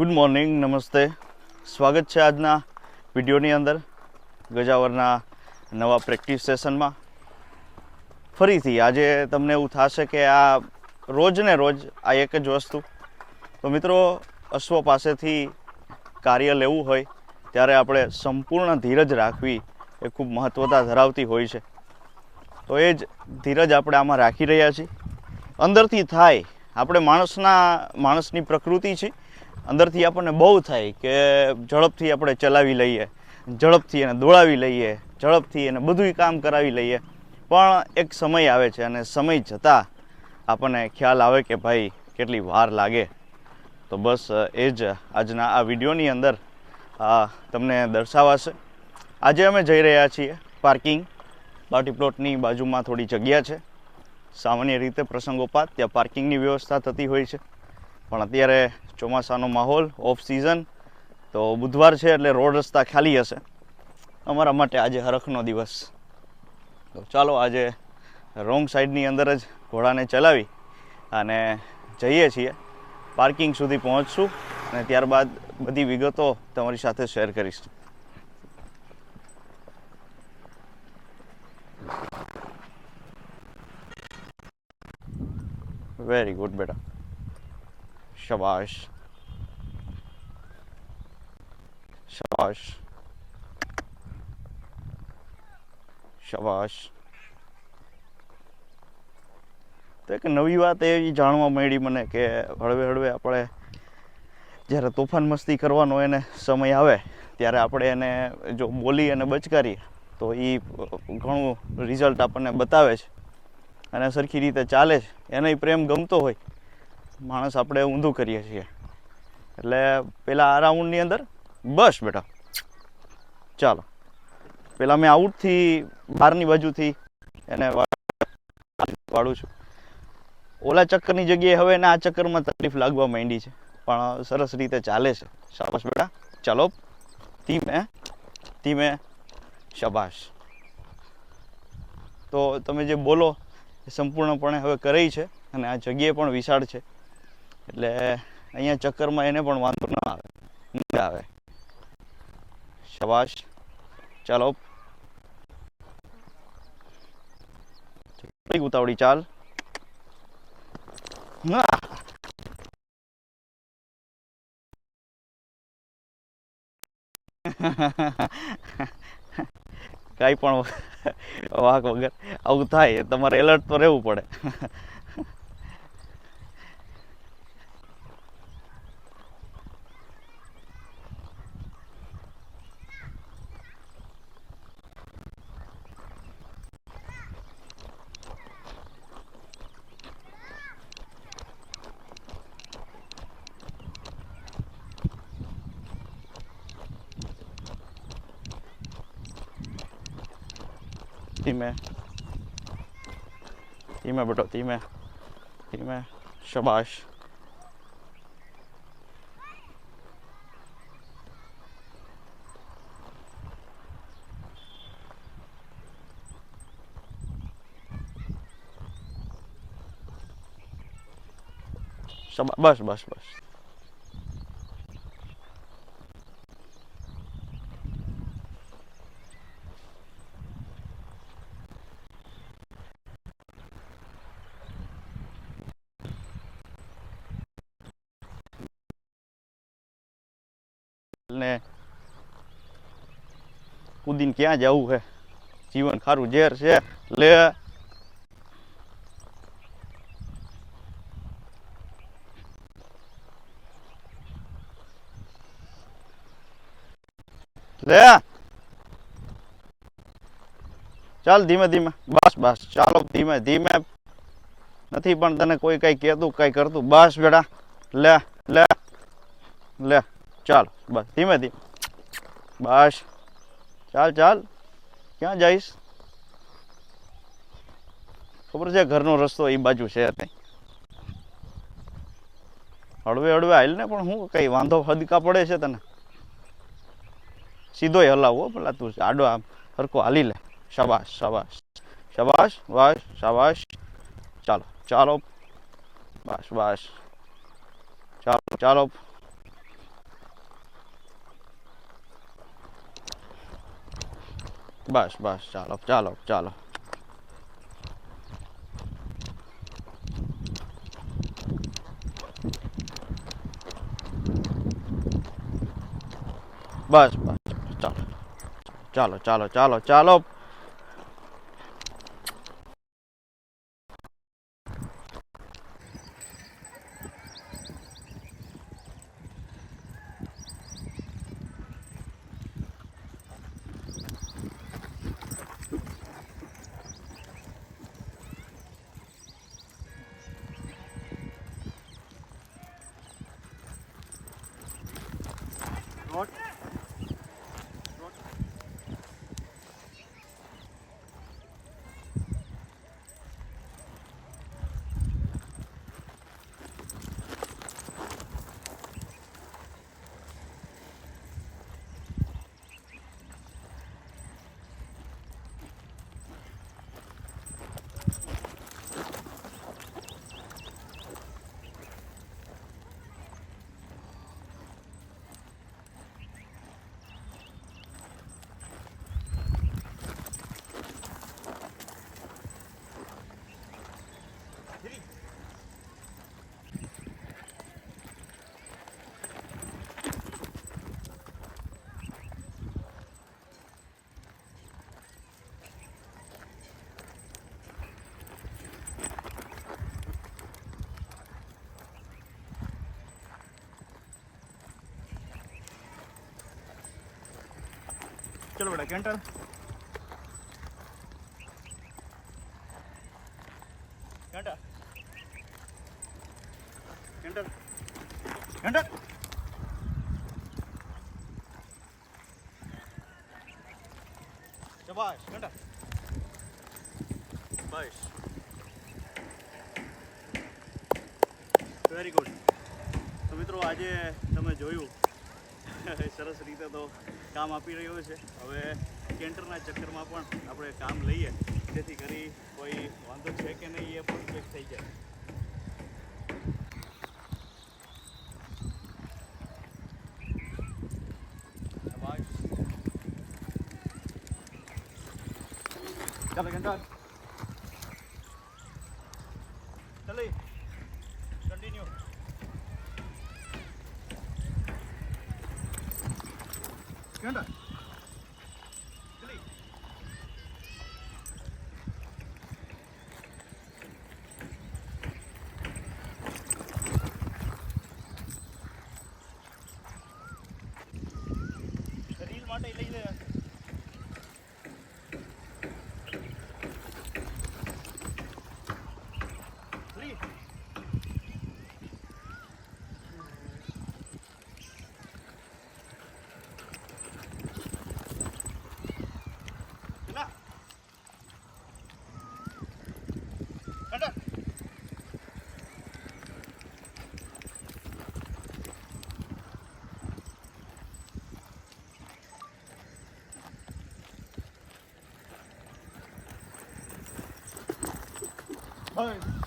Good morning નમસ્તે. સ્વાગત છે આજના વિડીયોની અંદર ગજાવરના નવા પ્રેક્ટિસ સેશનમાં. ફરીથી આજે તમને એવું થશે કે આ રોજ ને રોજ આ એક જ વસ્તુ. તો મિત્રો, અશ્વ પાસેથી કાર્ય લેવું હોય, ત્યારે આપણે સંપૂર્ણ ધીરજ રાખવી એ ખૂબ મહત્ત્વતા ધરાવતી હોય છે. તો એ જ ધીરજ આપણે આમાં રાખી રહ્યા છીએ. અંદરથી થાય, આપણે માણસના, માણસની પ્રકૃતિ છે અંદરથી આપણને બહુ થાય કે ઝડપથી આપણે ચલાવી લઈએ, ઝડપથી એને દોડાવી લઈએ, ઝડપથી એને બધુંય કામ કરાવી લઈએ. પણ એક સમય આવે છે અને સમય જતાં આપણને ખ્યાલ આવે કે ભાઈ કેટલી વાર લાગે. તો બસ એ જ આજના આ વિડીયોની અંદર તમને દર્શાવાશે. આજે અમે જઈ રહ્યા છીએ પાર્કિંગ. બાટી પ્લોટની બાજુમાં થોડી જગ્યા છે. સામાન્ય રીતે પ્રસંગોપાત ત્યાં પાર્કિંગની વ્યવસ્થા થતી હોય છે. પણ અત્યારે ચોમાસાનો માહોલ ઓફ સિઝન તો બુધવાર છે એટલે રોડ રસ્તા ખાલી હશે. અમારા માટે આજે હરખનો દિવસ. તો ચાલો આજે રોંગ સાઈડની અંદર જ ઘોડાને ચલાવી અને જઈએ છીએ. પાર્કિંગ સુધી પહોંચશું અને ત્યારબાદ બધી વિગતો તમારી સાથે શેર કરીશ. વેરી ગુડ બેટા. શાબાશ શાબાશ શાબાશ તો એક નવી વાત એવી જાણવા મળી મને કે હળવે હળવે આપણે જ્યારે તોફાન મસ્તી કરવાનો એને સમય આવે, ત્યારે આપણે એને જો બોલી અને બચકારીએ તો એ ઘણું રિઝલ્ટ આપણને બતાવે છે. અને સરખી રીતે ચાલે છે. એને પ્રેમ ગમતો હોય. માણસ આપણે ઊંધું કરીએ છીએ. એટલે પેલા આ રાઉન્ડની અંદર બસ બેટા. ચાલો. પેલા મેં આઉટથી બહારની બાજુથી એને વાળું છું. ઓલા ચક્કરની જગ્યાએ હવે એને આ ચક્કરમાં તકલીફ લાગવા માંડી છે. પણ સરસ રીતે ચાલે છે. શાબાશ બેટા. ચાલો. ધીમે. ધીમે. શાબાશ. તો તમે જે બોલો એ સંપૂર્ણપણે હવે કરી છે અને આ જગ્યાએ પણ વિશાળ છે. એટલે અહીંયા ચક્કરમાં એને પણ વાંધો ના આવે. મજા આવે. શબાશ. ચાલો. ઉતાવળી ચાલ. કાંઈ પણ વાક વગર આવું થાય. તમારે એલર્ટ તો રહેવું પડે. ધીમે ધીમે બેટો ધીમે ધીમે શાબાશ શાબા બસ બસ ને કુદીને ક્યાં જવું છે જીવન ખારું ઝેર છે. લે. લે. ચાલ ધીમે ધીમે. બસ બસ. ચાલો ધીમે ધીમે. નથી પણ તને કોઈ કઈ કહેતું, કઈ કરતું. બસ બેટા. લે લે. લે. ચાલ. બસ ધીમે ધીમે બસ. ચાલ ચાલ. ક્યાં જઈશ? ખબર છે ઘરનો રસ્તો એ બાજુ છે ત્યાં હળવે હળવે હાલ ને પણ હું કઈ વાંધો હદકા પડે છે તને? સીધો હલાવો, પેલા તું આડો આમ હરકો હાલી લે. શાબાશ શાબાશ. શાબાશ વાશ શાબાશ. ચાલો ચાલો. બસ બસ. ચાલો ચાલો. બસ બસ ચાલો ચાલો ચાલો. બસ બસ ચાલો ચાલો ચાલો ચાલો ચાલો. કેન્ટર કેન્ટર શાબાશ કેન્ટર બસ વેરી ગુડ તો મિત્રો આજે તમે જોયું સરસ રીતે તો કામ આપી રહ્યો છે. હવે કેન્ટરના ચક્કરમાં પણ આપણે કામ લઈએ. જેથી કરી કોઈ વાંધો છે કે નહીં એ પણ ચેક થઈ જાય. શાબાશ. ચાલો કેન્ટર ચલી કન્ટિન્યુ કેન્ટર ચલી રીલ માટે Hey.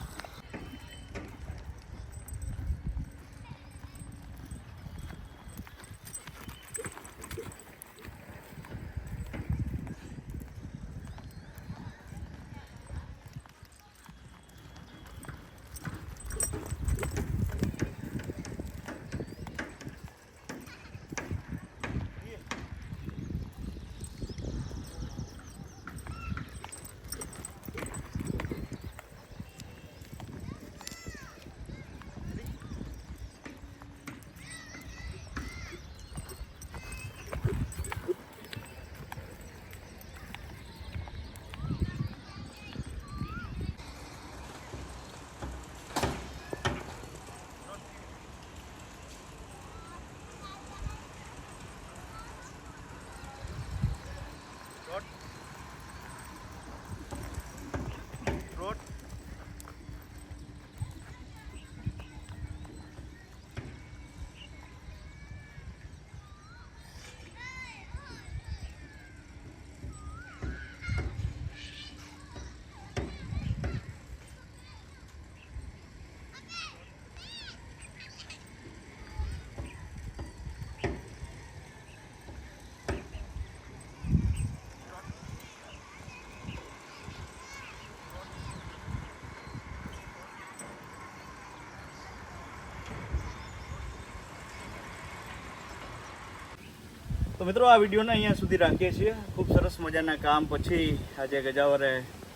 તો મિત્રો આ વિડીયોને અહીંયા સુધી રાખીએ છીએ. ખૂબ સરસ મજાના કામ પછી આજે ગજાવરે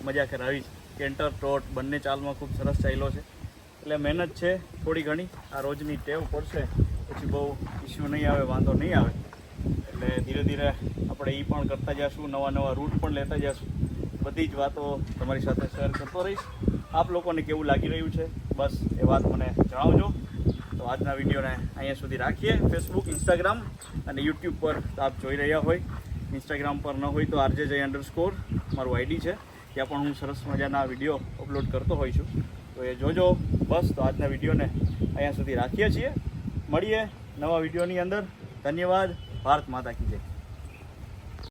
મજા કરાવી છે. કેન્ટર ટોટ બંને ચાલમાં ખૂબ સરસ ચાલ્યો છે. એટલે મહેનત છે થોડી ઘણી. આ રોજની ટેવ પડશે. પછી બહુ ઇસ્યુ નહીં આવે, વાંધો નહીં આવે. એટલે ધીરે ધીરે આપણે એ પણ કરતા જઈશું નવા નવા રૂટ પણ લેતા જઈશું બધી જ વાતો તમારી સાથે શેર કરતો રહીશ. આપ લોકોને કેવું લાગી રહ્યું છે? બસ એ વાત મને જણાવજો. આજના વિડીયોને અહીંયા સુધી રાખીએ. ફેસબુક ઇન્સ્ટાગ્રામ અને યુટ્યુબ પર આપ જોઈ રહ્યા હોય. ઇન્સ્ટાગ્રામ પર ન હોય તો આરજે જય અંડર સ્કોર મારું આઈડી છે. ત્યાં પણ હું સરસ મજાના વીડિયો અપલોડ કરતો હોઈ છું. તો એ જોજો. બસ, તો આજના વિડીયોને અહીંયા સુધી રાખીએ છીએ. મળીએ નવા વિડીયોની અંદર. ધન્યવાદ. ભારત માતા કી જય.